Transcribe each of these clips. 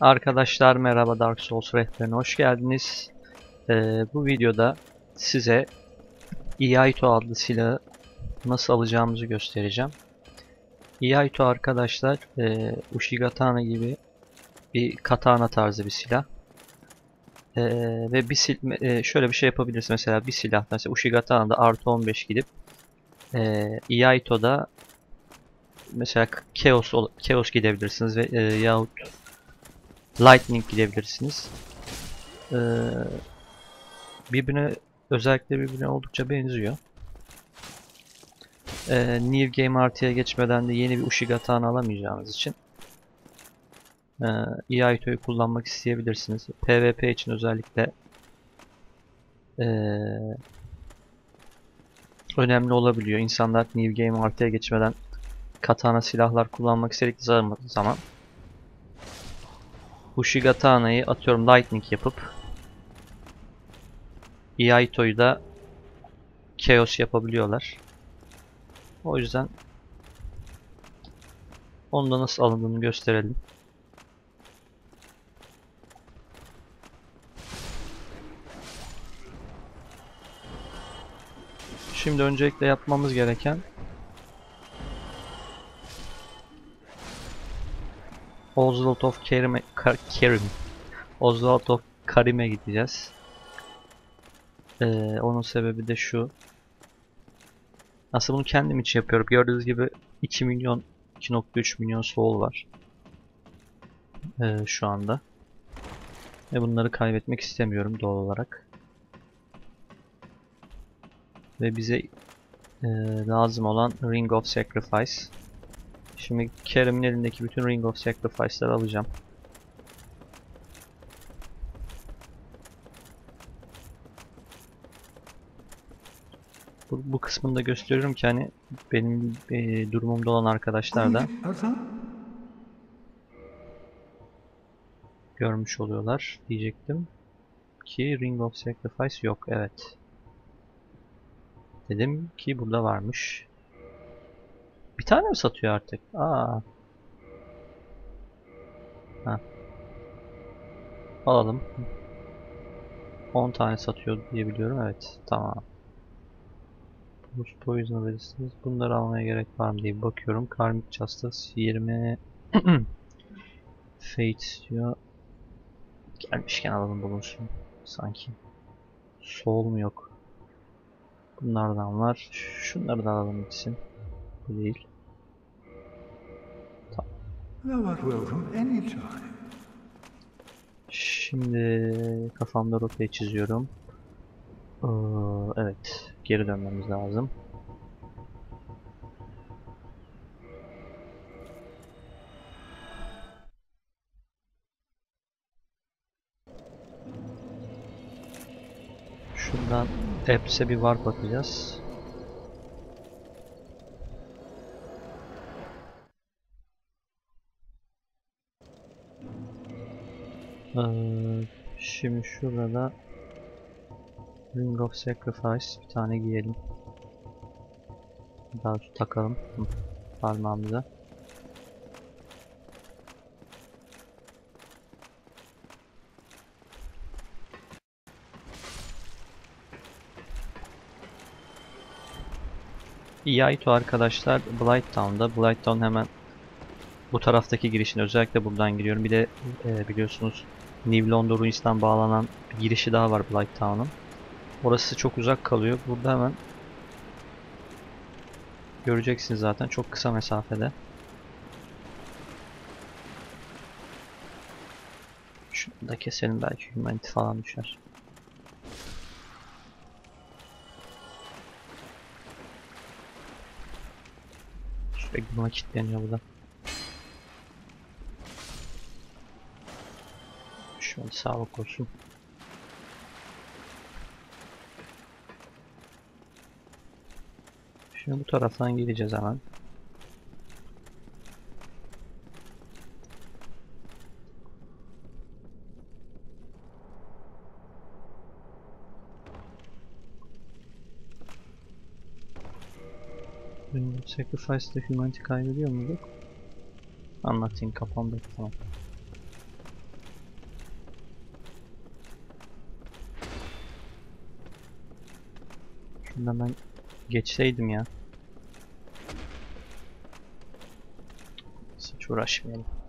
Arkadaşlar merhaba Dark Souls rehberine hoş geldiniz. Ee, bu videoda size Iaito adlı silahı nasıl alacağımızı göstereceğim. Iaito arkadaşlar e, Ushigatana gibi bir katana tarzı bir silah. Ee, ve bir sil e, şöyle bir şey yapabiliriz mesela bir silah mesela Ushigatana'da artı 15 gidip e, Iaito'da mesela Chaos, Chaos gidebilirsiniz ve e, yahut Lightning gidebilirsiniz. Ee, birbirine özellikle birbirine oldukça benziyor. Ee, New Game Artı'ya geçmeden de yeni bir Ushigatana alamayacağınız için ee, Iaito'yu kullanmak isteyebilirsiniz. PvP için özellikle ee, önemli olabiliyor. İnsanlar New Game Artı'ya geçmeden katana silahlar kullanmak istedikleri zaman Ushigatana'yı atıyorum Lightning yapıp Iaito'yu da Chaos yapabiliyorlar. O yüzden onu da nasıl alındığını gösterelim. Şimdi öncelikle yapmamız gereken Oswald of Kerim'e Kar- Kerim. Oswald of Karim'e gideceğiz. Ee, onun sebebi de şu. Aslında bunu kendim için yapıyorum. Gördüğünüz gibi 2 milyon 2.3 milyon soul var. Ee, şu anda. Ve bunları kaybetmek istemiyorum doğal olarak. Ve bize e, lazım olan Ring of Sacrifice. Şimdi Kerem'in elindeki bütün Ring of Sacrifice'ları alacağım. Bu, bu kısmını da gösteriyorum ki hani benim e, durumumda olan arkadaşlar da görmüş oluyorlar diyecektim. Ki Ring of Sacrifice yok evet. Dedim ki burada varmış. Bir tane mi satıyor artık? Aa. Ha. Alalım. 10 tane satıyor diye biliyorum. Evet. Tamam. Boost Poison verirsiniz. Bunları almaya gerek var mı diye bakıyorum. Karmik Justice 20 Fate istiyor. Gelmişken alalım bulunsun. Sanki. Soul mu yok? Bunlardan var. Şunları da alalım gitsin. Bu değil. Şimdi kafamda rotayı çiziyorum. Ee, evet. Geri dönmemiz lazım. Şuradan apps'e bir warp atacağız. Ee, şimdi şurada Ring of Sacrifice bir tane giyelim. Daha doğrusu takalım parmağımıza. Iaito arkadaşlar Blighttown'da. Blighttown hemen bu taraftaki girişine özellikle buradan giriyorum. Bir de e, biliyorsunuz New London bağlanan bir girişi daha var Blighttown'un. Orası çok uzak kalıyor. Burada hemen göreceksiniz zaten çok kısa mesafede. Şunu da keselim belki humanity falan düşer. Sürekli buna kilitleniyor bu da. Şöyle sağlık olsun. Şimdi bu taraftan gideceğiz hemen. Sacrifice'da Humanity kaybediyor muyduk? Anlatayım kafamda tamam. Şundan ben geçseydim ya. Hiç uğraşmayalım.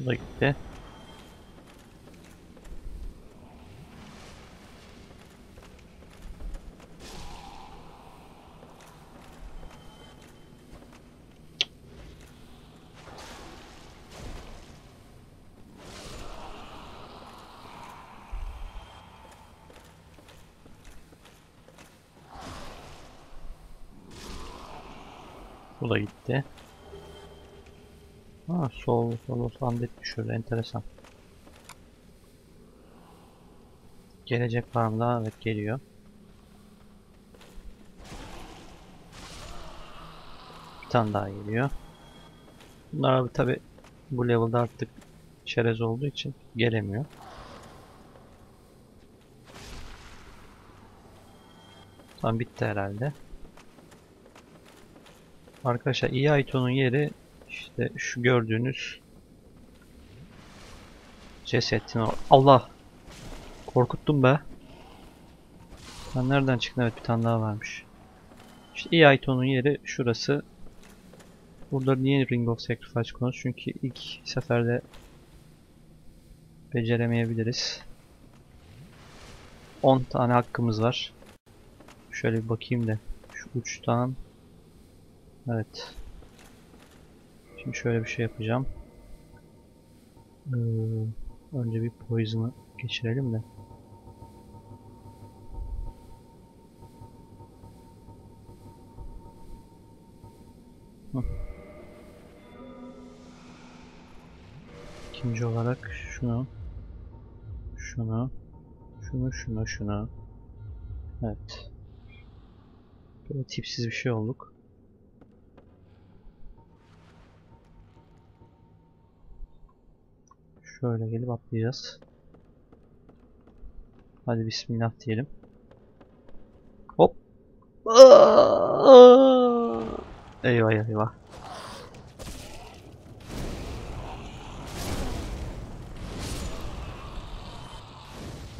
Bu da gitti. Bu da gitti. Ha sol sol sandık düşürdü enteresan. Gelecek var mı? Evet geliyor. Bir tane daha geliyor. Bunlar abi tabi bu level'da artık çerez olduğu için gelemiyor. Tamam bitti herhalde. Arkadaşlar EITO'nun yeri işte şu gördüğünüz cesetin Allah! Korkuttum be. Ben nereden çıktım? Evet bir tane daha varmış. İşte EITO'nun yeri şurası. Burada niye Ring of Sacrifice konusu? Çünkü ilk seferde beceremeyebiliriz. 10 tane hakkımız var. Şöyle bir bakayım da. Şu uçtan. Evet. Şimdi şöyle bir şey yapacağım. Ee, önce bir poison'ı geçirelim de. İkinci olarak şunu, şunu, şunu, şunu, şunu. Evet. Böyle tipsiz bir şey olduk. Şöyle gelip atlayacağız. Hadi bismillah diyelim. Hop. Eyvah eyvah.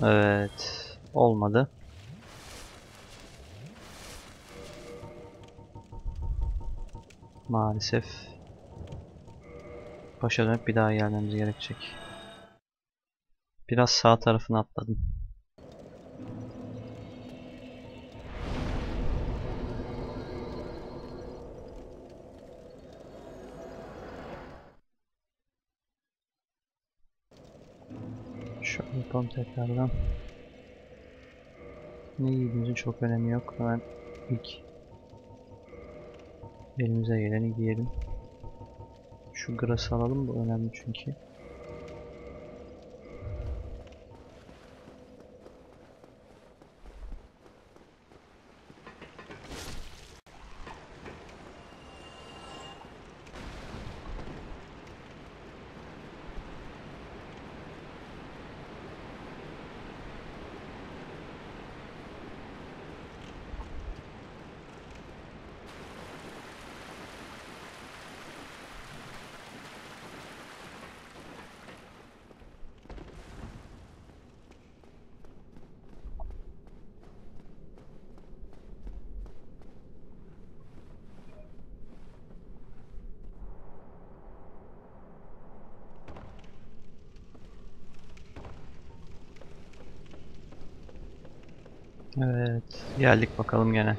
Evet. Olmadı. Maalesef. Başa dönüp bir daha gelmemiz gerekecek. Biraz sağ tarafına atladım. Şöyle yapalım tekrardan. Ne giydiğimizin çok önemi yok. Hemen ilk elimize geleni giyelim. Şu grası alalım bu önemli çünkü. Evet, geldik bakalım gene.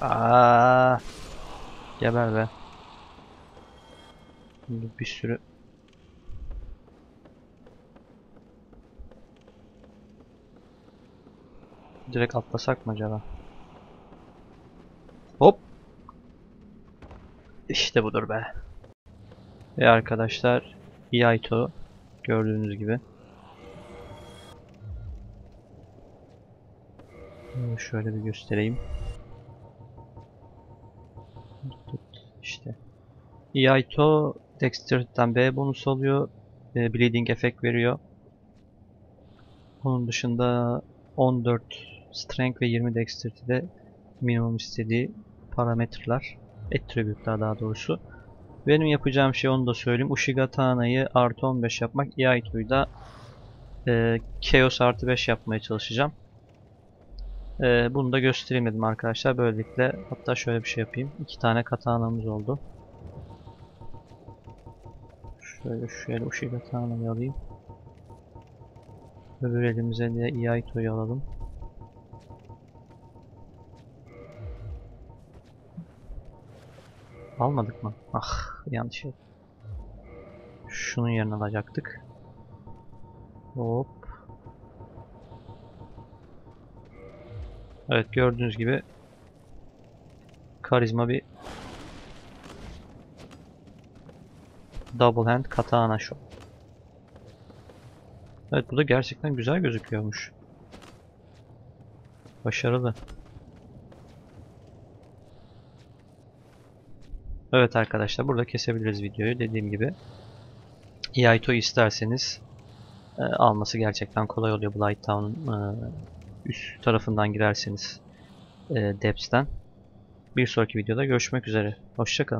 Aa, geber be. Şimdi bir sürü Direkt atlasak mı acaba? Hop. İşte budur be. Ve arkadaşlar Iaito gördüğünüz gibi. Şöyle bir göstereyim. İşte. Iaito Dexterity'den B bonus alıyor. e, Bleeding efekt veriyor. Onun dışında 14 Strength ve 20 Dexterity'de minimum istediği parametreler. Attribute'lar daha doğrusu. Benim yapacağım şey onu da söyleyeyim. Ushigatana'yı artı 15 yapmak. Iaito'yu da e, Chaos artı 5 yapmaya çalışacağım. E, bunu da göstereyim dedim arkadaşlar. Böylelikle hatta şöyle bir şey yapayım. İki tane katanamız oldu. Şöyle şöyle Ushigatana'yı alayım. Öbür elimize de Iaito'yu alalım. Almadık mı? Ah yanlış yer. Şunun yerine alacaktık. Hop. Evet gördüğünüz gibi karizma bir double hand katana şu. Evet bu da gerçekten güzel gözüküyormuş. Başarılı. Evet arkadaşlar burada kesebiliriz videoyu dediğim gibi. Iaito isterseniz e, alması gerçekten kolay oluyor Blight Town'un e, üst tarafından girerseniz e, Depths'ten. Bir sonraki videoda görüşmek üzere. Hoşçakalın.